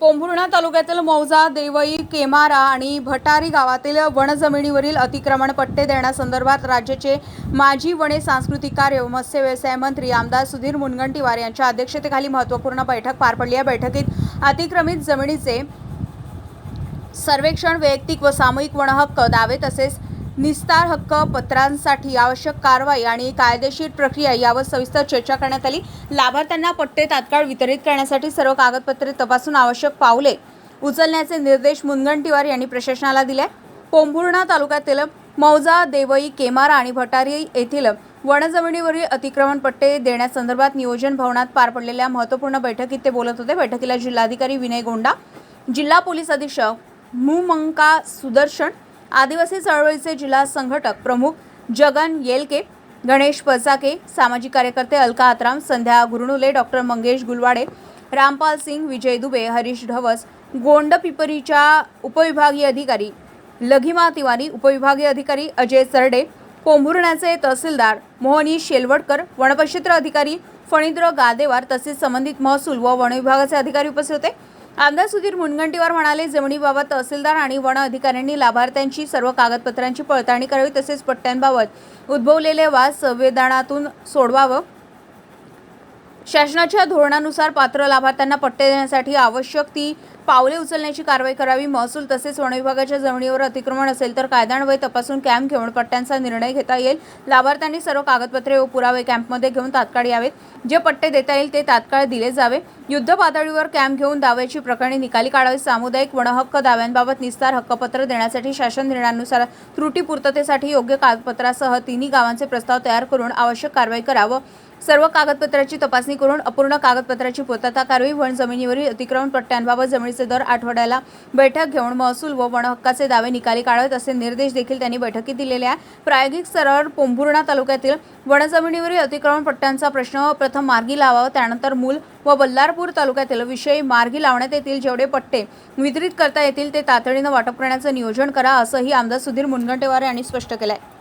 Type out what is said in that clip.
पोंभुर्णा तालुक्यातील मौजा देवई केमारा आणि भटारी गावातील वनजमिनीवरील अतिक्रमण पट्टे देण्यासंदर्भात राज्याचे माजी वने सांस्कृतिक कार्य व मत्स्य व्यवसाय मंत्री आमदार सुधीर मुनगंटीवार यांच्या अध्यक्षतेखाली महत्त्वपूर्ण बैठक पार पडली. या बैठकीत अतिक्रमित जमिनीचे सर्वेक्षण वैयक्तिक व सामूहिक वनहक्क दावे तसेच निस्तार हक्क पत्रांसाठी आवश्यक कारवाई आणि कायदेशीर प्रक्रिया यावर सविस्तर चर्चा करण्यात आली. लाभार्थ्यांना पट्टे तात्काळ वितरित करण्यासाठी सर्व कागदपत्रे तपासून आवश्यक पावले उचलण्याचे निर्देश मुनगंटीवार यांनी प्रशासनाला दिले. पोंभुर्णा तालुक्यातील मौजा देवई केमारा आणि भटारी येथील वनजमिनीवरील अतिक्रमण पट्टे देण्यासंदर्भात नियोजन भवनात पार पडलेल्या महत्त्वपूर्ण बैठकीत ते बोलत होते. बैठकीला जिल्हाधिकारी विनय गोंडा जिल्हा पोलीस अधीक्षक मुमंका सुदर्शन आदिवासी चळवळीचे जिल्हा संघटक प्रमुख जगन येलके गणेश पचाके सामाजिक कार्यकर्ते अलका आत्राम संध्या गुरुणुले डॉक्टर मंगेश गुलवाडे रामपाल सिंग विजय दुबे हरीश ढवस गोंड पिपरीच्या उपविभागीय अधिकारी लघिमा तिवारी उपविभागीय अधिकारी अजय सरडे पोंभुर्ण्याचे तहसीलदार मोहनी शेलवडकर वनपक्षेत्र अधिकारी फणींद्र गादेवार तसेच संबंधित महसूल व वनविभागाचे अधिकारी उपस्थित होते. आमदार सुधीर मुनगंटीवार म्हणाले जमिनीबाबत तहसीलदार आणि वन अधिकाऱ्यांनी लाभार्थ्यांची सर्व कागदपत्रांची पडताळणी करावी तसेच पट्ट्यांबाबत उद्भवलेले वाद संवेदनातून सोडवावं. शासनाच्या धोरणानुसार पात्र लाभार्थ्यांना पट्टे देण्यासाठी आवश्यक ती पावले उचलण्याची कारवाई करावी महसूल तसेच वन विभागाच्या जमिनीवर अतिक्रमण असेल तर कायद्यान्वये तपासून कॅम्प घेऊन पट्ट्यांचा निर्णय घेता येईल. लाभार्थ्यांनी सर्व कागदपत्रे व पुरावे कॅम्पमध्ये घेऊन तात्काळ यावेत. जे पट्टे देता येईल ते तात्काळ दिले जावे. युद्ध पातळीवर कॅम्प घेऊन दाव्याची प्रकरणे निकाली काढावी. सामुदायिक वनहक्क दाव्यांबाबत निस्तार हक्कपत्र देण्यासाठी शासन निर्णयानुसार त्रुटी पूर्ततेसाठी योग्य कागदपत्रासह तिन्ही गावांचे प्रस्ताव तयार करून आवश्यक कारवाई करावं. सर्व कागदपत्राची तपासणी करून अपूर्ण कागदपत्राची पूर्तता करावी. वन जमिनीवरील अतिक्रमण पट्ट्यांबाबत जमिनीचे दर आठवड्याला बैठक घेऊन महसूल व वन हक्काचे दावे निकाली काढावेत असे निर्देश देखील त्यांनी बैठकीत दिलेले आहे. प्रायोगिक स्तरावर पोंभुर्णा तालुक्यातील वनजमिनीवरील अतिक्रमण पट्ट्यांचा प्रश्न प्रथम मार्गी लावावा त्यानंतर मूल व बल्लारपूर तालुक्यातील विषयी मार्गी लावण्यात येतील जेवढे पट्टे वितरित करता येतील ते तातडीनं वाटप करण्याचं नियोजन करा असंही आमदार सुधीर मुनगंटेवार यांनी स्पष्ट केलं आहे